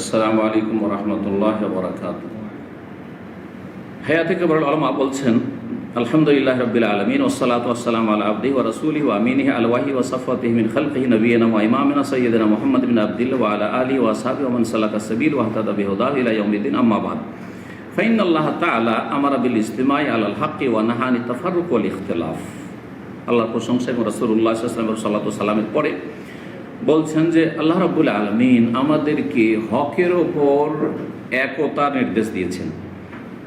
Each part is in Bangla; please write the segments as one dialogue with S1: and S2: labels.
S1: আসসালামু আলাইকুম রহমতুল্লাহ বরাকাত হায়াতে কেবর আলমা বলছেন, আলহামদুলিল্লাহ রবিল আলমিন ওসালাত ওসালাম আল আব্দি ও রসুলি ও আমিনহি আলওয়াহি ও সফাতিহ মিন খলকহি নবীনা ও ইমামিনা সৈয়দনা মোহাম্মদ বিন আবদুল্লাহ ওয়া আলা আলী ওয়া সাহাবি ওয়া মান সালাকা সাবিল ওয়া হাতাদা বিহুদা ইলা ইয়াউমিদ্দিন, আম্মা বাদ। ফাইন আল্লাহ তাআলা আমারা বিল ইজতিমাই আলাল হাক্কি ওয়া নাহানি তাফাররুক ওয়াল ইখতিলাফ। আল্লাহর প্রশংসা এবং সাল্লাল্লাহু আলাইহি সাল্লাতু সালামের পরে বলছেন যে আল্লাহ রাব্বুল আলামিন আমাদেরকে হকের ওপর একতা নির্দেশ দিয়েছেন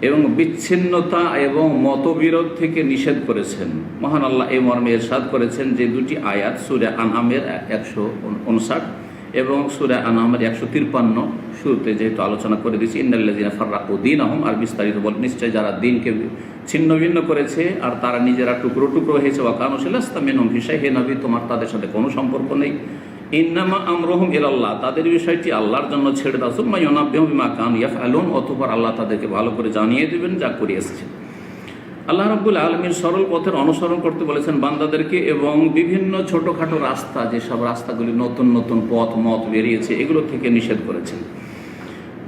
S1: এবং বিচ্ছিন্নতা এবং মতবিরোধ থেকে নিষেধ করেছেন। মহান আল্লাহ এই মর্মে এরশাদ করেছেন যে দুটি আয়াত, সুরে আনহামের একশো উনষাট এবং সুরে আনহামের একশো তিরপান্ন শুরুতে যেহেতু আলোচনা করে দিয়েছি ইন্দাল্লাদিনা ফার্রাকু দিন আহম আর বিস্তারিত বল, নিশ্চয় যারা দিনকে ছিন্ন ভিন্ন করেছে আর তারা নিজেরা টুকরো টুকরো হয়েছে বা কানুশিলাস্তামিনম হিসাই হে নবী তোমার তাদের সাথে কোনো সম্পর্ক নেই। ইন্নামা আমরহম ইলাল্লাহ, তাদের বিষয়টি আল্লাহর জন্য ছেড়ে দাও। সুম্মা ইউনাব্বিহুম কান কান ইয়াফআলুন, অতপর আল্লাহ তাদেরকে ভালো করে জানিয়ে দেবেন যা করে এসেছেন আল্লাহ রব্বুল আলমীর সরল পথের অনুসরণ করতে বলেছেন বান্দাদেরকে এবং বিভিন্ন ছোটোখাটো রাস্তা, যেসব রাস্তাগুলি নতুন নতুন পথ, মত বেরিয়েছে, এগুলো থেকে নিষেধ করেছেন।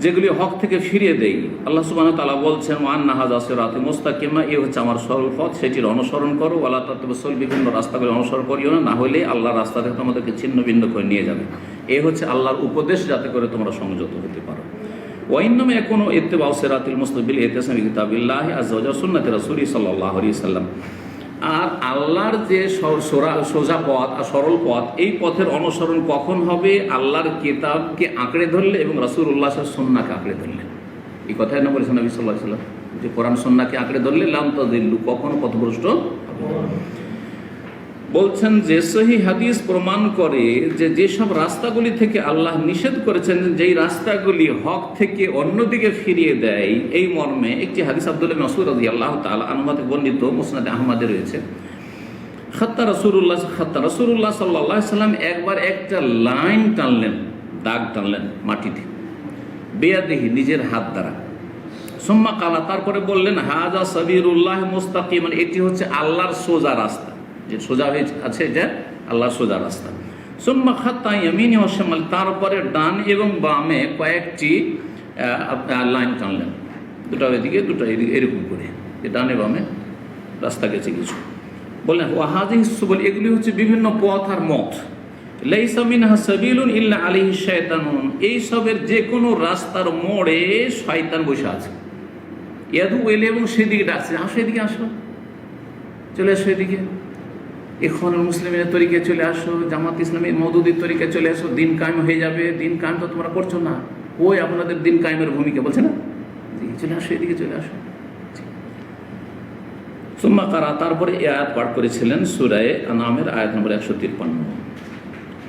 S1: যেগুলি হক থেকে ফিরিয়ে দেই। আল্লাহ সুবাহ তালা বলছেন ওয়ান নাহাজ আসে আসেরাতে মোস্তাকিমা এ হচ্ছে আমার সরল পথ সেটির অনুসরণ করো। আল্লাহ তত্ত্বসল বিভিন্ন রাস্তাগুলি অনুসরণ করিও না না হলে আল্লাহ রাস্তা থেকে তোমাদেরকে ছিন্ন ভিন্ন করে নিয়ে যাবে। এ হচ্ছে আল্লাহর উপদেশ, যাতে করে তোমরা সংযত হতে পারো। ওয়াইনামে এখনও এত্তেবাউ সেরাতিল মুস্তবিল এতেসামি কিতাবিল্লাহ আজওয়াজা সুন্নাতে রাসূলি সাল্লাল্লাহু আলাইহি সাল্লাম আর আল্লাহর যে সোজা পথ আর সরল পথ, এই পথের অনুসরণ কখন হবে আল্লাহর কেতাবকে আঁকড়ে ধরলে এবং রাসুল উল্লাহ সন্নাকে আঁকড়ে ধরলে এই কথাই না বলেছেন নবী সাল্লাহ যে কোরআন সন্নাকে আঁকড়ে ধরলে, লাম তাদিল্লু কখনো পথভ্রষ্ট হবে। বলছেন যে সহি হাদিস প্রমাণ করে যে যেসব রাস্তাগুলি থেকে আল্লাহ নিষেধ করেছেন, যেই রাস্তাগুলি হক থেকে অন্যদিকে ফিরিয়ে দেয়, এই মর্মে একটি হাদিস আব্দুল মসুর রাজি আল্লাহ তাল আহমদে বর্ণিত, মুসনাদ আহমদে রয়েছে। খাত্তা রসুল্লাহ খাত্তা রসুল্লাহ সাল্লাহ সাল্লাম একবার একটা লাইন টানলেন, দাগ টানলেন মাটিতে, বেয়াদেহি নিজের হাত দ্বারা। সোম্মা কালা, তারপরে বললেন হাজা সাবিরুল্লাহ মুস্তাকিম এটি হচ্ছে আল্লাহর সোজা রাস্তা। যে সোজা হয়ে আছে এটা আল্লাহ সোজা রাস্তা। সোম্মা খাত্তা ইয়ামিনী ওসামাল তারপরে ডান এবং বামে কয়েকটি লাইন টানলেন। দুটো এদিকে দুটো এদিকে, এরকম করে। ডানে বামে রাস্তা গেছে কিছু। বললেন ওয়াহাজি সুবল এগুলি হচ্ছে বিভিন্ন পথ আর মত। লাইসা মিনহা সাবিলুন ইল্লা আলাইহি শায়তানুন এই সবের যে কোনো রাস্তার মোড়ে শয়তান বসে আছে। ইয়াদু এলে এবং সেদিকে ডাকছে। আসো এদিকে, আসো। চলে আসো এদিকে। এখন মুসলিমের তরিকে চলে আসো, জামাত ইসলামের মদুদির তরিকে চলে আসো, দিন কায়েম হয়ে যাবে, দিন কায়েম তো তোমরা করছ না। ওই আপনাদের দিন কায়েমের ভূমিকা, বলছে না? চলে আসো, এদিকে চলে আসো। সুম্মা কারা, তারপরে এই আয়াত পাঠ করেছিলেন সুরায় নামের আয়াত নম্বর একশো তিপ্পান্ন।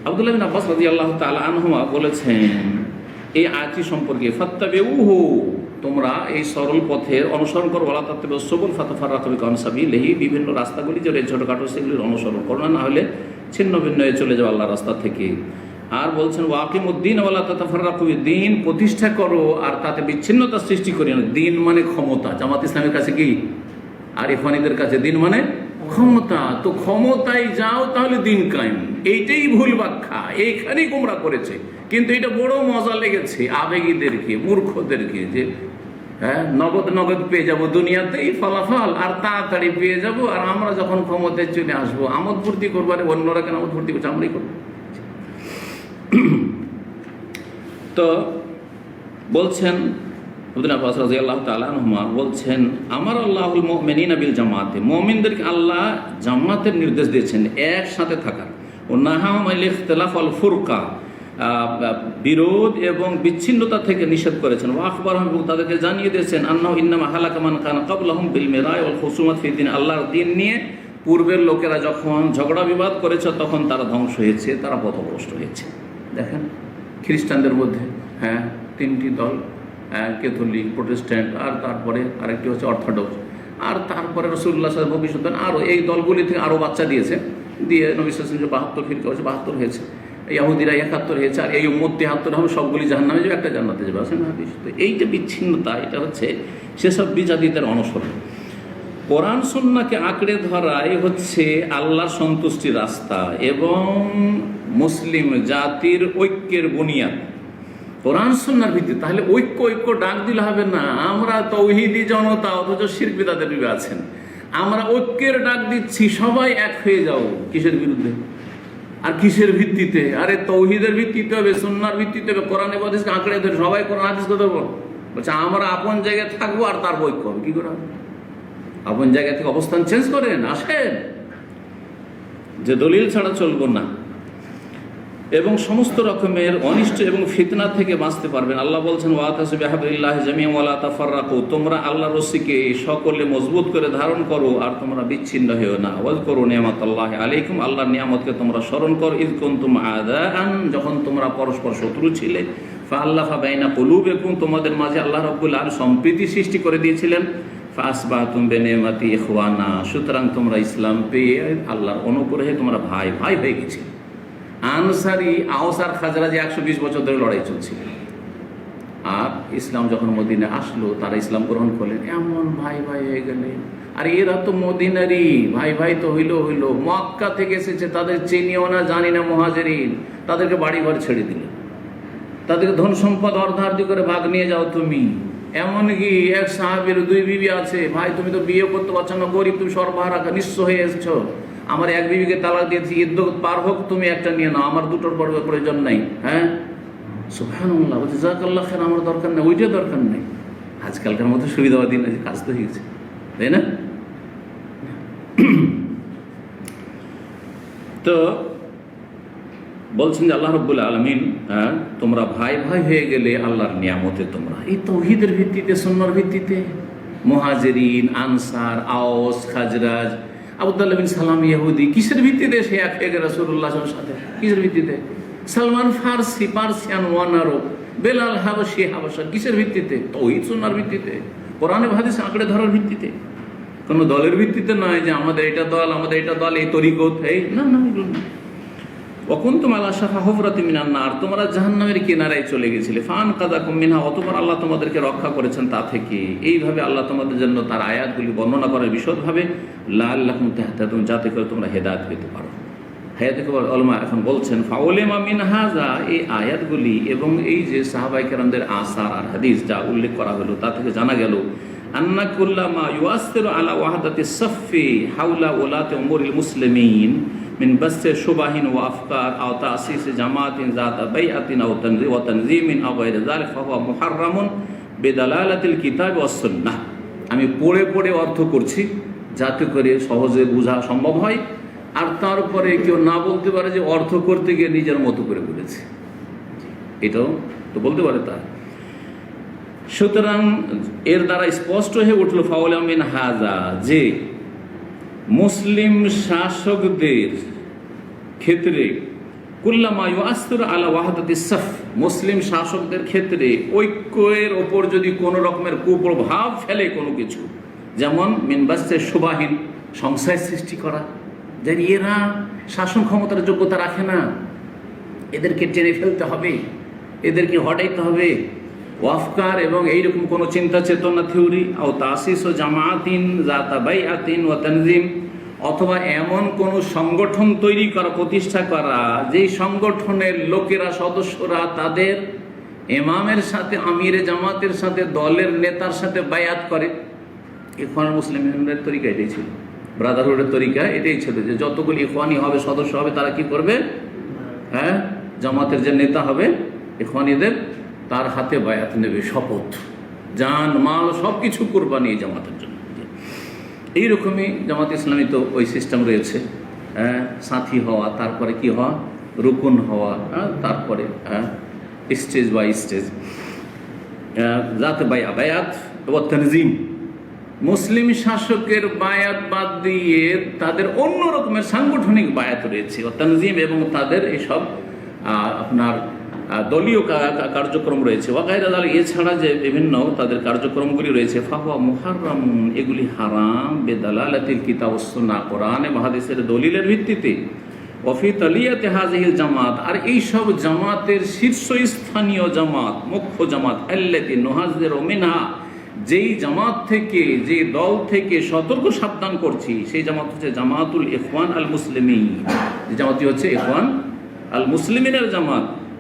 S1: আবদুল্লাহ আব্বাস রাজি আল্লাহ তালা আনহুমা বলেছেন, এই আয়াতটি সম্পর্কে ফাত্তাবে উহু তোমরা এই সরল পথের অনুসরণ করো বলা তাত্ত্বে সবুল ফাতাফার রাতবি কনসাবি লেহি বিভিন্ন রাস্তাগুলি যে ছোটোখাটো সেগুলির অনুসরণ করো না হলে ছিন্ন ভিন্ন হয়ে চলে যাও আল্লাহ রাস্তা থেকে। আর বলছেন ওয়াকিম উদ্দিন ওয়ালা তাতাফার রাতবি দিন প্রতিষ্ঠা করো আর তাতে বিচ্ছিন্নতা সৃষ্টি করি না। দিন মানে ক্ষমতা। জামাত ইসলামের কাছে কি? আর ইফানিদের কাছে দিন মানে ক্ষমতা। তো ক্ষমতায় যাও তাহলে দিন কায়েম। এইটাই ভুল ব্যাখ্যা। এইখানেই গোমরা করেছে। কিন্তু এটা বড় মজা লেগেছে আবেগীদেরকে, মূর্খদেরকে, যে হ্যাঁ? নগদ নগদ পেয়ে যাব দুনিয়াতেই, ফলাফল, আর তাড়াতাড়ি পেয়ে যাব, আর আমরা যখন ক্ষমতায় চলে আসব, আমোদ ফুর্তি করব, আরে অন্যরা কেন আমোদ ফুর্তি করছে? আমরাই করব। তো বলছেন বলছেন, আমার আল্লাহুল মুমিনিনা বিল জামাতে। মুমিনদেরকে আল্লাহ জামাতের নির্দেশ দিয়েছেন, একসাথে থাকার। ও নাহাম ফুরকা। বিরোধ এবং বিচ্ছিন্নতা থেকে নিষেধ করেছেন। ও আখবর এবং তাদেরকে জানিয়ে দিয়েছেন, আন্নাহু ইন্নামা হালাকামান খান কাবলাহুম বিল মিরায় ওয়াল খুসুমাত ফি দিন। আল্লাহর দিন নিয়ে পূর্বের লোকেরা যখন ঝগড়া বিবাদ করেছে, তখন তারা ধ্বংস হয়েছে, তারা পথভ্রষ্ট হয়েছে। দেখেন, খ্রিস্টানদের মধ্যে হ্যাঁ তিনটি দল ক্যাথলিক, প্রোটেস্ট্যান্ট, আর তারপরে আরেকটি হচ্ছে অর্থোডক্স। আর তারপরে রসুল্লাহ সাহেব ভবিষ্যৎ আরও এই দলগুলি থেকে আরও বাচ্চা দিয়েছে। দিয়ে নবী বাহাত্তর ফিরকা হচ্ছে বাহাত্তর হয়েছে। ইয়াহুদিরা একাত্তর হয়েছে, আর এই উম্মত তেহাত্তর হবে, সবগুলি জাহান্নামে যাবে, একটা জান্নাতে যাবে আসেন হাদিস তো এই যে বিচ্ছিন্নতা, এটা হচ্ছে সেসব বিজাতিদের অনুসরণ। কোরআন সন্নাকে আঁকড়ে ধরাই হচ্ছে আল্লাহ সন্তুষ্টির রাস্তা এবং মুসলিম জাতির ঐক্যের বুনিয়াদ। কোরআন সন্ন্যার ভিত্তি তাহলে ঐক্য ঐক্য ডাক দিলে হবে না, আমরা তৌহিদি জনতা অথচ শিল্পী তাদের আছেন। আমরা ঐক্যের ডাক দিচ্ছি, সবাই এক হয়ে যাও, কিসের বিরুদ্ধে? আর কিসের ভিত্তিতে? আরে তৌহিদের ভিত্তিতে হবে সন্ন্যার ভিত্তিতে হবে, কোরআন হাদিসকে আঁকড়ে ধরে, সবাই কোরআন হাদিসকে দেবো বলছে, আমরা আপন জায়গায় থাকব আর তার বই হবে। কি করে আপন জায়গা থেকে অবস্থান চেঞ্জ করেন, আসেন। যে দলিল ছাড়া চলবো না। এবং সমস্ত রকমের অনিষ্ট এবং ফিতনা থেকে বাঁচতে পারবেন। আল্লাহ বলছেন ওয়াতাসবিল্লাহ জামিয়া ওয়ালা তাফাররাকু। তোমরা আল্লাহ রসিকে সকলে মজবুত করে ধারণ করো আর তোমরা বিচ্ছিন্ন হয়েও না। ওয়াজ করো নিয়ামত আল্লাহ আলাইকুম। আল্লাহর নিয়ামতকে তোমরা স্মরণ করো। ঈদ কুনতুম আদান যখন তোমরা পরস্পর শত্রু ছিলে ফা আল্লাহ ফাবাইনা কুলুবেকুম। তোমাদের মাঝে আল্লাহ রাব্বুল আলামিন সম্প্রীতি সৃষ্টি করে দিয়েছিলেন। ফাসবাতুম বেনেমাতি ইখওয়ানা। সুতরাং তোমরা ইসলাম পেয়ে আল্লাহর অনুগ্রহে তোমরা ভাই ভাই হয়ে গেছিলে। আনসারি, আওসার খাজরাজি একশো বিশ বছর ধরে লড়াই চলছিল। আর ইসলাম যখন মদিনে আসলো, তারা ইসলাম গ্রহণ করলেন। এমন ভাই ভাই হয়ে গেলেন। আর এরা তো মদিনারই, ভাই ভাই তো হইল হইল। মক্কা থেকে এসেছে, তাদের চিনিও না, জানি না মহাজেরিন। তাদেরকে বাড়ি ঘর ছেড়ে দিলে। তাদেরকে ধন সম্পদ অর্ধার্ধি করে ভাগ নিয়ে যাও তুমি। এমনকি এক সাহাবের দুই বিবি আছে, ভাই, তুমি তো বিয়ে করতে পারছ না, গরিব, তুমি সর্বহারা নিঃস্ব হয়ে এসছো। আমার এক বিবিকে তালাক দিয়েছি ঈদ পার হোক, তুমি একটা নিয়ে নাও। আমার দুটোর পর্বে প্রয়োজন নাই হ্যাঁ? সুফানুল্লাহ বলছে, জাকাল্লাহ খান আমার দরকার নেই, ওইটা দরকার নেই। আজকালকার মতো সুবিধাবাদী না কাজ তো হয়ে গেছে তাই না? তো বলছেন যে আল্লাহ রব্বুল আলমিন হ্যাঁ তোমরা ভাই ভাই হয়ে গেলে আল্লাহর নিয়ামতে তোমরা। এই তৌহিদের ভিত্তিতে সন্ন্যার ভিত্তিতে, মহাজেরিন, আনসার, আওস, খাজরাজ আবুদ্দাল্লাহ বিন সালাম ইহুদি, কিসের ভিত্তিতে সে এক এক রাসুল্লাহ সাথে? কিসের ভিত্তিতে? সালমান ফার্সি পার্সিয়ান ওয়ান আরব বেলাল হাবসি হাবসা কিসের ভিত্তিতে? তহিদ সোনার ভিত্তিতে? কোরআনে ভাদিস আঁকড়ে ধরার ভিত্তিতে? কোনো দলের ভিত্তিতে নয় যে আমাদের এটা দল, আমাদের এটা দল, এই তরিকত, এই না না, এগুলো না অকুন্তুম আল্লাহ শাখা হফরাতি মিনান্নার তোমরা জাহান্নামের কিনারায় চলে গেছিলে। ফান কাদা কুমিনহা অতপর আল্লাহ তোমাদেরকে রক্ষা করেছেন তা থেকে। এইভাবে আল্লাহ তোমাদের জন্য তার আয়াতগুলি বর্ণনা করার বিশদভাবে লাল তুমি যাতে করে তোমরা হেদায়ত পেতে পারো। হায়াতে অলমা এখন বলছেন এই আয়াতগুলি এবং এই যে সাহাবাই আসার আর হাদিস যা উল্লেখ করা হলো, তা থেকে জানা গেল, আন্না কুল্লামা ইউয়াসির আলা মুসলিমিন। من بث شبه وافكار او تاسيس جماعت ذات بيعه او تنظيم وتنظيم او غير ذلك فهو محرم بدلاله الكتاب والسنه আমি পড়ে পড়ে অর্থ করছি যাতে করে সহজে বোঝা সম্ভব হয় আর তারপরে কেউ না বলতে পারে যে অর্থ করতে গিয়ে নিজের মতো করে বলেছে এটাও তো বলতে পারে তা সুতরাং এর দ্বারা স্পষ্ট হয়ে উঠল ফাউল আমিন হাজা যে মুসলিম শাসকদের ক্ষেত্রে কুল্লামায়ু আস্তুর আলা ওয়াহাদাতি সফ, মুসলিম শাসকদের ক্ষেত্রে ঐক্যের ওপর যদি কোনো রকমের কুপ্রভাব ফেলে কোনো কিছু, যেমন মিনবাসের শোভাহীন সংশয় সৃষ্টি করা যে এরা শাসন ক্ষমতার যোগ্যতা রাখে না। এদেরকে টেনে ফেলতে হবে, এদেরকে হটাইতে হবে ওয়াফকার এবং এইরকম কোনো চিন্তা চেতনা থিওরি ও তাসিস ও জামাতিন জাতা বাই আতিন ও তনজিম, অথবা এমন কোনো সংগঠন তৈরি করা, প্রতিষ্ঠা করা, যেই সংগঠনের লোকেরা, সদস্যরা তাদের এমামের সাথে, আমিরে জামাতের সাথে, দলের নেতার সাথে বায়াত করে। ইফান মুসলিমের তরিকা এটাই ছিল। ব্রাদারহুডের তরিকা এটাই ছিল যে যতগুলি ইফানি হবে, সদস্য হবে, তারা কি করবে? হ্যাঁ জামাতের যে নেতা হবে ইফানিদের তার হাতে বায়াত নেবে শপথ। জান, মাল সব কিছু কোরবানি জামাতের জন্য। এইরকমই জামাত ইসলামী তো ওই সিস্টেম রয়েছে। হ্যাঁ সাথী হওয়া, তারপরে কি হওয়া? রুকুন হওয়া হ্যাঁ তারপরে হ্যাঁ স্টেজ বাই স্টেজ যাতে বায়া, বায়াত ও তনজিম। মুসলিম শাসকের বায়াত বাদ দিয়ে তাদের অন্য রকমের সাংগঠনিক বায়াত রয়েছে। ও তনজিম এবং তাদের এসব আপনার দলীয় কার্যক্রম রয়েছে। ওয়াকায়দা দল, এছাড়া যে বিভিন্ন তাদের কার্যক্রমগুলি রয়েছে, ফাহুয়া মুহাররাম, এগুলি হারাম, বেদালালাতিল কিতাব না কোরআনে মহাদেশের দলিলের ভিত্তিতে। অফি তালিয়াতে হাজিহিল জামাত, আর এই সব জামাতের শীর্ষস্থানীয় জামাত, মুখ্য জামাত, আল্লাতি নোহাজদের মিনহা, যেই জামাত থেকে, যে দল থেকে সতর্ক সাবধান করছি, সেই জামাত হচ্ছে জামাতুল ইখওয়ান আল মুসলিমিন। জামাতটি হচ্ছে ইখওয়ান আল মুসলিমিনের জামাত।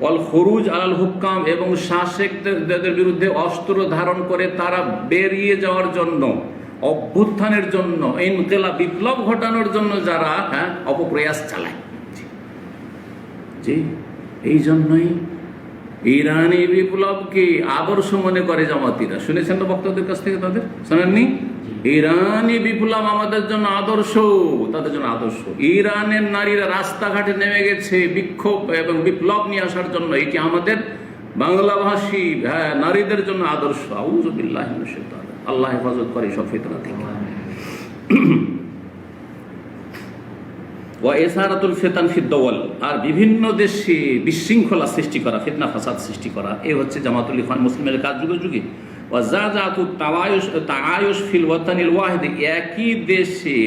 S1: অল খরুজ আলাল হুকাম এবং শাসকদের বিরুদ্ধে অস্ত্র ধারণ করে তারা বেরিয়ে যাওয়ার জন্য, অভ্যুত্থানের জন্য ইনকেলা বিপ্লব ঘটানোর জন্য যারা হ্যাঁ অপপ্রয়াস চালায়। জি, এই জন্যই ইরানি বিপ্লবকে আদর্শ মনে করে জামাতিরা শুনেছেন তো বক্তাদের কাছ থেকে তাদের? শোনেননি? ইরানি বিপ্লব আমাদের জন্য আদর্শ, তাদের জন্য আদর্শ। ইরানের নারীরা রাস্তাঘাটে নেমে গেছে বিক্ষোভ এবং বিপ্লব নিয়ে আসার জন্য। এটি আমাদের বাংলাভাষী হ্যাঁ নারীদের জন্য আদর্শ। আউজবিল্লাহ আল্লাহ হেফাজত করে সব ফিতনা থেকে। এসারাতুল ফেতান ফিদ্দওয়াল আর বিভিন্ন দেশে বিশৃঙ্খলা সৃষ্টি করা, ফিতনা ফাসাদ সৃষ্টি করা, এ হচ্ছে জামাতুল ইফান মুসলিমের কাজ যুগে যুগে। একই দেশে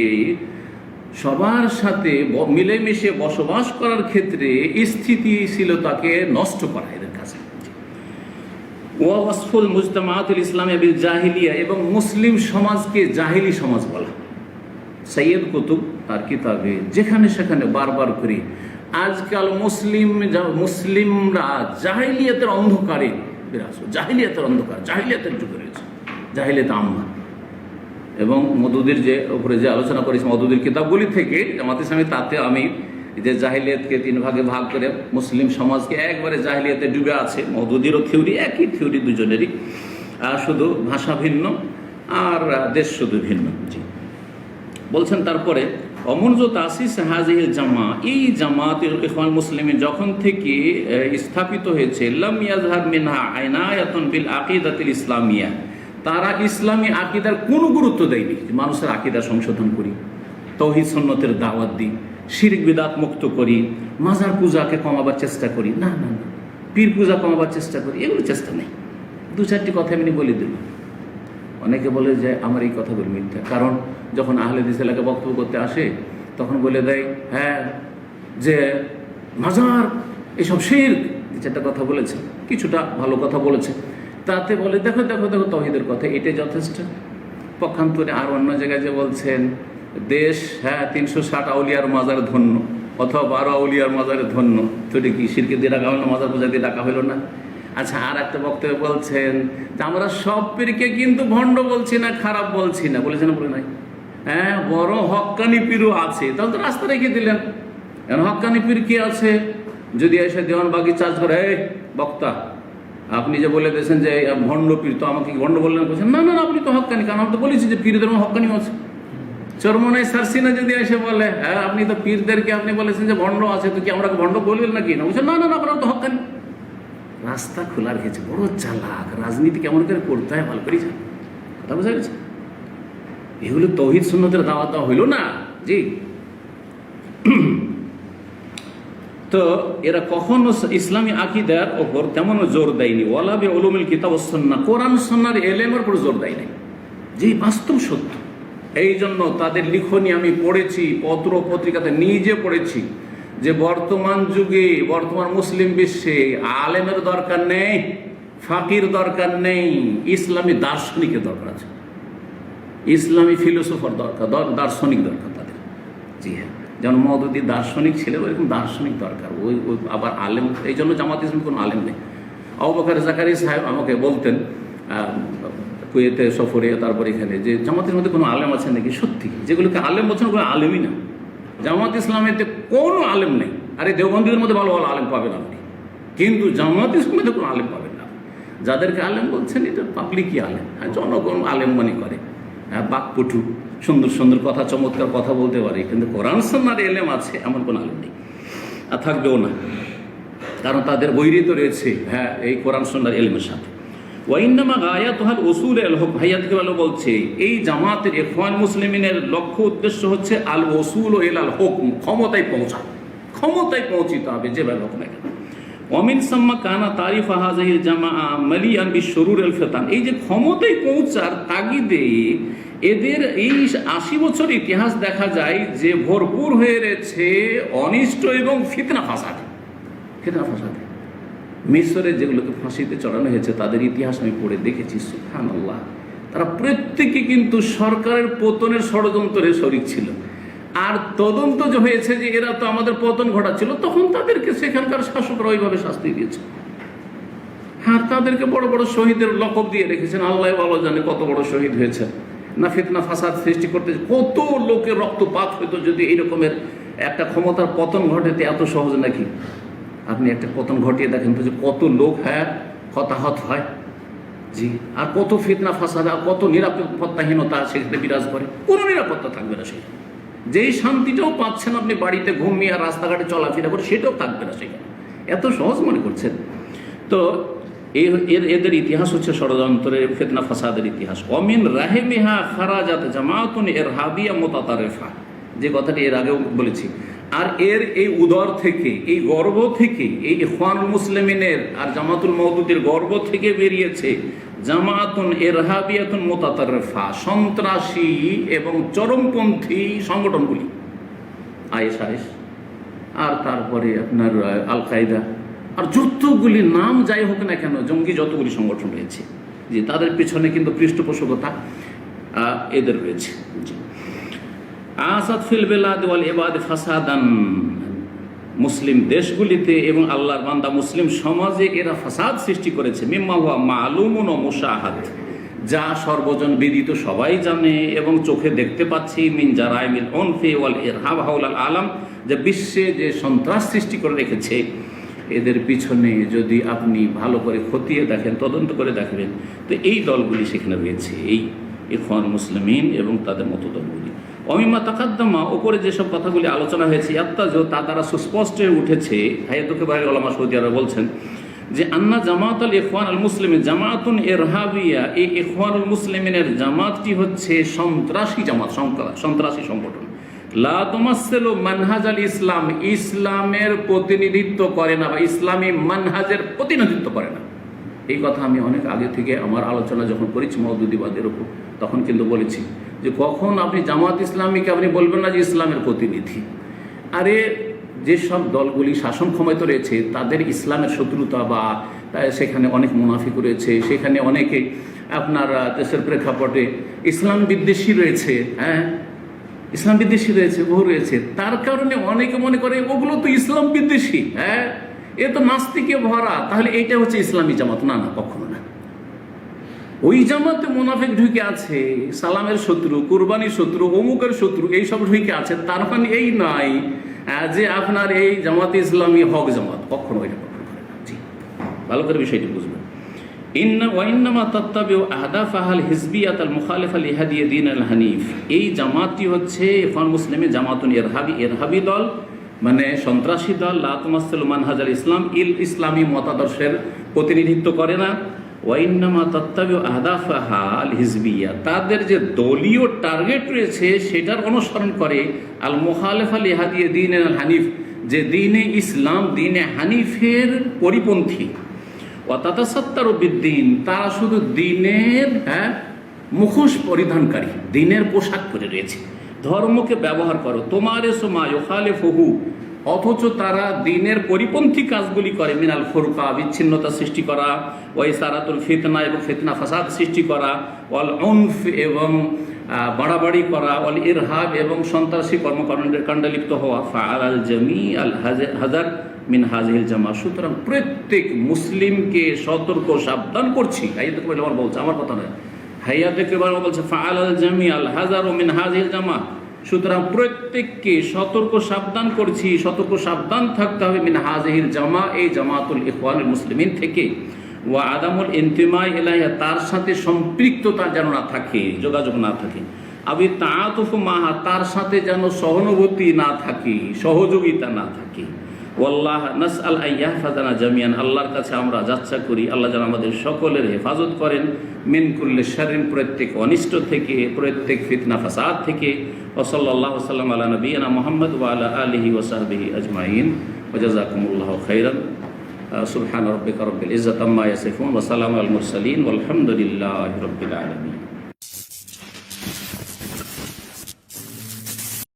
S1: সবার সাথে মিলেমিশে বসবাস করার ক্ষেত্রে স্থিতিশীলতাকে নষ্ট করা এদের কাছে ওয়া ওয়াসফুল মুজতামাতুল ইসলামে বিল জাহিলিয়া, এবং মুসলিম সমাজকে জাহিলি সমাজ বলা সৈয়দ কুতুব তার কিতাবে যেখানে সেখানে বারবার করি, আজকাল মুসলিম মুসলিমরা জাহিলিয়াতের অন্ধকারে বিরাজ। জাহিলিয়াতের অন্ধকার, জাহিলিয়াতের যুগে রয়েছে। জাহিলিয়াত আম্মা এবং মধুদের যে উপরে যে আলোচনা করেছি মধুদের কিতাবগুলি থেকে জামাত ইসলামী, তাতে আমি যে জাহিলিয়াতকে তিন ভাগে ভাগ করে মুসলিম সমাজকে একবারে জাহিলিয়াতে ডুবে আছে। মধুদিরও থিওরি, একই থিওরি দুজনেরই। শুধু ভাষা ভিন্ন, আর দেশ শুধু ভিন্ন। জি। বলছেন তারপরে অমনজ তাসিস হাজিহ জামা, এই জামাত ইখওয়ান মুসলিমে যখন থেকে স্থাপিত হয়েছে, লাম ইয়াজহার মিনহা আইনায়াতুন বিল আকিদাতিল ইসলামিয়া। তারা ইসলামী আকিদার কোনো গুরুত্ব দেয়নি। মানুষের আকিদা সংশোধন করি, তৌহিদ সন্ন্যতের দাওয়াত দিই, শিরিক বিদাত মুক্ত করি, মাজার পূজাকে কমাবার চেষ্টা করি, না না না, পীর পূজা কমাবার চেষ্টা করি, এগুলো চেষ্টা নেই। দু চারটি কথা আমি বলে দিলাম। অনেকে বলে যে আমার এই কথাগুলো মিথ্যা। কারণ যখন আহলে দিস এলাকা বক্তব্য করতে আসে, তখন বলে দেয় হ্যাঁ যে মাজার, এসব শির যেটা কথা বলেছে, কিছুটা ভালো কথা বলেছে। তাতে বলে, দেখো দেখো দেখো, তহিদের কথা, এটাই যথেষ্ট। পক্ষান্তরে আর অন্য জায়গায় যে বলছেন, দেশ হ্যাঁ তিনশো ষাট আউলিয়ার মাজার ধন্য, অথবা বারো আউলিয়ার মাজারে ধন্য। তো এটা কি শিরকে দিয়ে ডাকা হলো না, মাজার পূজা দিয়ে ডাকা হলো না? আচ্ছা আর একটা বক্তব্য বলছেন, যে আমরা সব পীরকে কিন্তু ভণ্ড বলছি না, খারাপ বলছি না। বলেছেন বলে নাই। হ্যাঁ বড় হক্কানি পীরও আছে। তাহলে তো রাস্তা রেখে দিলেন। এখন হক্কানি পীর কি আছে? যদি এসে দেওয়ান বাগি চার্জ করে, এই বক্তা, আপনি যে বলে দিয়েছেন যে ভণ্ড পীর, তো আমাকে ভণ্ড বললেন? বলছেন, না না আপনি তো হক্কানি কারণ আমি তো বলেছি যে পীরদের মধ্যে হক্কানিও আছে। চরমনাই সারসিনা যদি এসে বলে হ্যাঁ আপনি তো পীরদেরকে আপনি বলেছেন যে ভণ্ড আছে, তো কি আমরা ভণ্ড বলবেন নাকি? না, বলছেন, না না না, আপনারা তো হক্কানি রাস্তা খোলা রেখেছে বড় চালাক, রাজনীতি কেমন করে করতে হয় ভালো করেছে কথা বোঝা গেছে? এগুলো তৌহিদ সুন্নতের দাওয়াত দেওয়া হইল না? জি। তো এরা কখনো ইসলামী আকিদার ওপর তেমন জোর দেয়নি। ওয়ালাবে ওলুমিল কিতাব সন্না। কোরআন সন্ন্যার এলেমের উপর জোর দেয় নাই। যে বাস্তব সত্য। এই জন্য তাদের লিখনি আমি পড়েছি, পত্র পত্রিকাতে নিজে পড়েছি। যে বর্তমান যুগে, বর্তমান মুসলিম বিশ্বে আলেমের দরকার নেই, ফাকির দরকার নেই, ইসলামী দার্শনিকের দরকার আছে। ইসলামী ফিলোসফার দরকার দার্শনিক দরকার তাদের। জি হ্যাঁ যেমন মদুদি দার্শনিক ছিল ওইরকম দার্শনিক দরকার। ওই ওই আবার আলেম, এই জন্য জামাত ইসলাম কোনো আলেম নেই। আবুবকর জাকারি সাহেব আমাকে বলতেন কুয়েতে সফরে, তারপর এখানে, যে জামাতের মধ্যে কোনো আলেম আছে নাকি? সত্যি, যেগুলোকে আলেম বলছেন কোনো আলেমই না। জামাত ইসলামেতে কোনো আলেম নেই। আরে দেওবন্দীদের মধ্যে ভালো ভালো আলেম পাবেন আপনি। কিন্তু জামাত ইসলামেতে কোনো আলেম পাবেন না। যাদেরকে আলেম বলছেন, এটা পাবলিকই আলেম। হ্যাঁ জনগণ আলেম মনে করে। হ্যাঁ বাকপটু, সুন্দর সুন্দর কথা, চমৎকার কথা বলতে পারে। কিন্তু কোরআন সন্ন্যার এলেম আছে, এমন কোনো আলেম নেই। আর থাকবেও না। কারণ তাদের বৈরিত রয়েছে। হ্যাঁ এই কোরআন সন্ন্যার এলেমের সাথে। ওয়াইনামা গায়াত হাল ওসুল আল হক ভাইয়াত কেবাল বলছে, এই জামাতের ইখওয়ান মুসলিমিনের লক্ষ্য উদ্দেশ্য হচ্ছে আল ওসুল ও এল আল হুকম ক্ষমতায় পৌঁছা, ক্ষমতায় পৌঁছিতে হবে যেভাবে হোক না কেন। অমিন সাম্মা কানা তারিফ হাজাহির জামা মালিয়ান বি শরুর এল ফেতান, এই যে ক্ষমতায় পৌঁছার তাগিদে এদের এই আশি বছর ইতিহাস দেখা যায় যে ভরপুর হয়ে রয়েছে অনিষ্ট এবং ফিতনা ফাসাদ ফিতনা ফাসাদ। মিশরে যেগুলোকে ফাঁসিতে চড়ানো হয়েছে, তাদের ইতিহাস আমি পড়ে দেখেছি সুফান আল্লাহ তারা প্রত্যেকে কিন্তু সরকারের পতনের ষড়যন্ত্রে শরিক ছিল। আর তদন্ত যে হয়েছে যে এরা তো আমাদের পতন ঘটাচ্ছিল, তখন তাদেরকে সেখানকার শাসকরা ওইভাবে শাস্তি দিয়েছে। হ্যাঁ তাদেরকে বড় বড় শহীদের লকব দিয়ে রেখেছেন, আল্লাহ ভালো জানে কত বড় শহীদ হয়েছে। না ফিতনা ফাসাদ সৃষ্টি করতে কত লোকের রক্তপাত হইতো যদি এই রকমের একটা ক্ষমতার পতন ঘটাতে এত সহজ নাকি? আপনি একটা পতন ঘটিয়ে দেখেন যে কত লোক হ্যাঁ হতাহত হয়। জি, আর কত ফিতনা, ফাসাদ কত নিরাপত্তাহীনতা সেখানে বিরাজ করে। কোনো নিরাপত্তা থাকবে না সেখানে। যেই শান্তিটাও পাচ্ছেন আপনি বাড়িতে ঘুমিয়ে আর রাস্তাঘাটে চলাফেরা করে, সেটাও থাকবে না সেখানে। এত সহজ মনে করছেন? তো এর, এদের ইতিহাস হচ্ছে ষড়যন্ত্রের ফেতনা, ফাসাদের ইতিহাস। অমিন রাহেমিহা খারাজাত জামাতুন এর হাবিয়া মোতাতারেফা। যে কথাটি এর আগেও বলেছি। আর এর এই উদর থেকে, এই গর্ব থেকে, এই ইখওয়ান মুসলিমিনের আর জামাতুল মৌদুদের গর্ব থেকে বেরিয়েছে জামাতুন এরহাবিয়াতুন মোতাতারেফা সন্ত্রাসী এবং চরমপন্থী সংগঠনগুলি। আইএস আইএস আর তারপরে আপনার আল কায়দা আর যতগুলি নাম যাই হোক না কেন, জঙ্গি যতগুলি সংগঠন রয়েছে, যে তাদের পেছনে কিন্তু পৃষ্ঠপোষকতা এদের রয়েছে। আসাদ ফিল বেলাদ ওয়াল এবাদ ফাসাদান। মুসলিম দেশগুলিতে এবং আল্লাহর বান্দা মুসলিম সমাজে এরা ফাসাদ সৃষ্টি করেছে। মিম্মা হুয়া মালুমুন ও মুশাহাদ। যা সর্বজন বিদিত সবাই জানে এবং চোখে দেখতে পাচ্ছি। মিন জারাই মিন অনফে ওয়াল ইরহাব হাউল আল আলম। যে বিশ্বে যে সন্ত্রাস সৃষ্টি করে রেখেছে। এদের পিছনে যদি আপনি ভালো করে খতিয়ে দেখেন, তদন্ত করে দেখবেন। তো এই দলগুলি সেখানে রয়েছে। এই ইরফান মুসলিমিন এবং তাদের মতো দলগুলি অমিমা তাকাদ্দামা ওপরে যেসব কথাগুলি আলোচনা হয়েছে আত্মাজ তা দ্বারা সুস্পষ্ট হয়ে উঠেছে হায়াতুকে ভাই ওলামা সৌদি আরব বলছেন যে, আন্না জামাত আল ইখওয়ান আল মুসলিমের জামাতুন এরহাবিয়া এই ইখওয়ান আল মুসলিমিনের জামাতটি হচ্ছে সন্ত্রাসী জামাত সন্ত্রাসী সংগঠন। লা তুমাসসিলু মানহাজ আল ইসলাম। ইসলামের প্রতিনিধিত্ব করে না বা ইসলামী মানহাজের প্রতিনিধিত্ব করে না। এই কথা আমি অনেক আগে থেকে আমার আলোচনা যখন করেছি মৌদুদিবাদের ওপর তখন কিন্তু বলেছি যে কখন আপনি জামাত ইসলামীকে আপনি বলবেন না যে ইসলামের প্রতিনিধি। আরে যেসব দলগুলি শাসন ক্ষমতা রয়েছে, তাদের ইসলামের শত্রুতা বা সেখানে অনেক মুনাফিক রয়েছে, সেখানে অনেকে আপনার দেশের প্রেক্ষাপটে ইসলাম বিদ্বেষী রয়েছে হ্যাঁ? ইসলাম বিদ্বেষী রয়েছে, বহু রয়েছে। তার কারণে অনেকে মনে করে, ওগুলো তো ইসলাম বিদ্বেষী হ্যাঁ? এ তো নাস্তিকে ভরা। তাহলে এইটা হচ্ছে ইসলামী জামাত। না না, কখনো না। ওই জামাতে মোনাফেক ঢুকে আছে, সালামের শত্রু, কুরবানির শত্রু, অমুকের শত্রু এইসব ঢুকে আছে। তার মানে এই নাই যে আপনার এই জামাত ইসলামী হক জামাত। কখনো এটা কখনো করে ভালো করে বিষয়টি বুঝবেন। এই জামাতটি হচ্ছে জামাতুন এরহাবি এরহাবি দল। মানে সন্ত্রাসী দল লাতমাসুল আল ইসলাম, ইল ইসলামী মতাদর্শের প্রতিনিধিত্ব করে না। হিজবিয়া। তাদের যে দলীয় টার্গেট রয়েছে, সেটার অনুসরণ করে আল মুখালিফ আল ইহাদিয়ে দিন আল হানিফ, যে দিনে ইসলাম, দিনে হানিফের পরিপন্থী। অতাতাসত্তার বিদ্দিন, তারা শুধু দিনের হ্যাঁ মুখোশ পরিধানকারী, দিনের পোশাক পরে রয়েছে। ধর্মকে ব্যবহার করো। তোমার সময় ওখালে ফহু অথচ তারা দিনের পরিপন্থী কাজগুলি করে, মিনাল ফুরকা, বিচ্ছিন্নতা সৃষ্টি করা, ওই সারাতুল ফিতনা এবং ফিতনা ফাসাদ সৃষ্টি করা অল উনফ এবং বাড়াবাড়ি করা অল ইরহাব এবং সন্ত্রাসী কর্মকাণ্ডের কাণ্ডে লিপ্ত হওয়া ফাআল আল জামি আল হাজে- হাজার মিন হাজিল জামা সুতরাং প্রত্যেক মুসলিমকে সতর্ক সাবধান করছি। হাইয়াতে কবিল আমার বলছে, আমার কথা নয়। হাইয়াতে কবিল বলছে ফাআল আল জামি আল হাজার ও মিন হাজিল জামা সুতরাং প্রত্যেককে সতর্ক সাবধান করছি, সতর্ক সাবধান থাকতে হবে মিন হাজিহিল জামা, এই জামাতুল ইখওয়ানুল মুসলিমিন থেকে। ওয়া আদামুল ইন্তিমাই এলাইয়া তার সাথে সম্পৃক্ততা যেন না থাকে, যোগাযোগ না থাকে। আবি তাআতুফ মাহা, তার সাথে যেন সহানুভূতি না থাকে, সহযোগিতা না থাকে। ওয়াল্লাহ নাস আল আইয়াহফাজানা জামিয়ান আল্লাহর কাছে আমরা যাচ্ছা করি। আল্লাহ যেন আমাদের সকলের হেফাজত করেন। মিন কুল্লে শারিন প্রত্যেক অনিষ্ট থেকে, প্রত্যেক ফিতনা, ফাসাদ থেকে। ওসল্লাহ সাল্লাম আলা নবীনা মোহাম্মদ ওয়া আলা আলিহি ওসাহবিহি আজমাইন। ওজাজাকুমুল্লাহ খৈরান সুবহান রব্বিকা রব্বিল ইজ্জাত আম্মা ইয়াসিফুন। ওয়া সালামু আল মুরসালিন। ওয়ালহামদুলিল্লাহি রাব্বিল আলামিন।